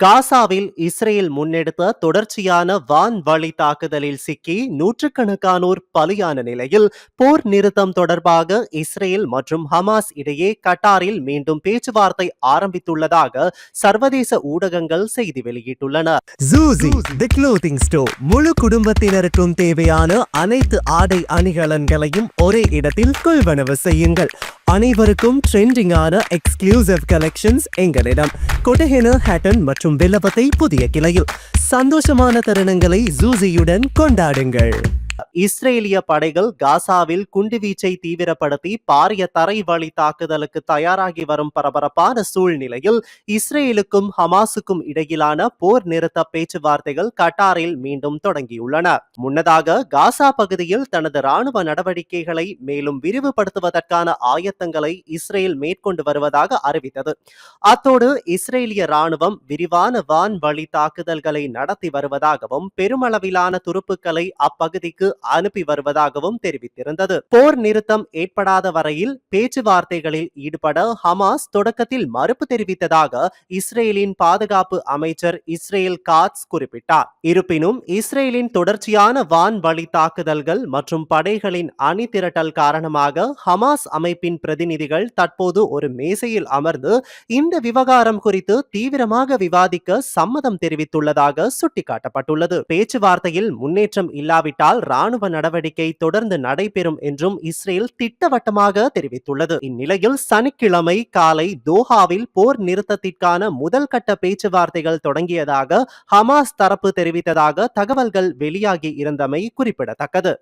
காசாவில் இஸ்ரேல் முன்னெடுத்த தொடர்ச்சியான வான்வழி தாக்குதலில் சிக்கி நூற்றுக்கணக்கானோர் பலியான நிலையில் போர் நிறுத்தம் தொடர்பாக இஸ்ரேல் மற்றும் ஹமாஸ் இடையே கட்டாரில் மீண்டும் பேச்சுவார்த்தை ஆரம்பித்துள்ளதாக சர்வதேச ஊடகங்கள் செய்தி வெளியிட்டுள்ளன. தி முழு குடும்பத்தினருக்கும் தேவையான அனைத்து ஆடை அணிகலன்களையும் ஒரே இடத்தில் கொள்வனவு செய்யுங்கள். அனைவருக்கும் ட்ரெண்டிங்கான எக்ஸ்க்ளூசிவ் கலெக்ஷன்ஸ் எங்களிடம். கொட்டஹென ஹேட்டன் மற்றும் வில்லபத்தை புதிய கிளையில். சந்தோஷமான தருணங்களை ஜூசியுடன் கொண்டாடுங்கள். இஸ்ரேலிய படைகள் காசாவில் குண்டுவீச்சை தீவிரப்படுத்தி பாரிய தரை வழி தாக்குதலுக்கு தயாராகி வரும் பரபரப்பான சூழ்நிலையில் இஸ்ரேலுக்கும் ஹமாஸுக்கும் இடையிலான போர் நிறுத்த பேச்சுவார்த்தைகள் கட்டாரில் மீண்டும் தொடங்கியுள்ளன. முன்னதாக காசா பகுதியில் தனது ராணுவ நடவடிக்கைகளை மேலும் விரிவுபடுத்துவதற்கான ஆயத்தங்களை இஸ்ரேல் மேற்கொண்டு வருவதாக அறிவித்தது. அத்தோடு இஸ்ரேலிய ராணுவம் விரிவான வான் வழி தாக்குதல்களை நடத்தி வருவதாகவும் பெருமளவிலான துருப்புக்களை அப்பகுதிக்கு அனுப்பி வருவதாகவும் தெரிவித்திருந்தது. போர் நிறுத்தம் ஏற்படாத வரையில் பேச்சுவார்த்தைகளில் ஈடுபட ஹமாஸ் தொடக்கத்தில் மறுப்பு தெரிவித்ததாக இஸ்ரேலின் பாதுகாப்பு அமைச்சர் இஸ்ரேல் காட்ஸ் குறிப்பிட்டார். இருப்பினும் இஸ்ரேலின் தொடர்ச்சியான வான்வழி தாக்குதல்கள் மற்றும் படைகளின் அணி திரட்டல் காரணமாக ஹமாஸ் அமைப்பின் பிரதிநிதிகள் தற்போது ஒரு மேசையில் அமர்ந்து இந்த விவகாரம் குறித்து தீவிரமாக விவாதிக்க சம்மதம் தெரிவித்துள்ளதாக சுட்டிக்காட்டப்பட்டுள்ளது. பேச்சுவார்த்தையில் முன்னேற்றம் இல்லாவிட்டால் ராணுவ நடவடிக்கை தொடர்ந்து நடைபெறும் என்றும் இஸ்ரேல் திட்டவட்டமாக தெரிவித்துள்ளது. இந்நிலையில் சனிக்கிழமை காலை தோஹாவில் போர் நிறுத்தத்திற்கான முதல் கட்ட பேச்சுவார்த்தைகள் தொடங்கியதாக ஹமாஸ் தரப்பு தெரிவித்ததாக தகவல்கள் வெளியாகி இருந்தமை குறிப்பிடத்தக்கது.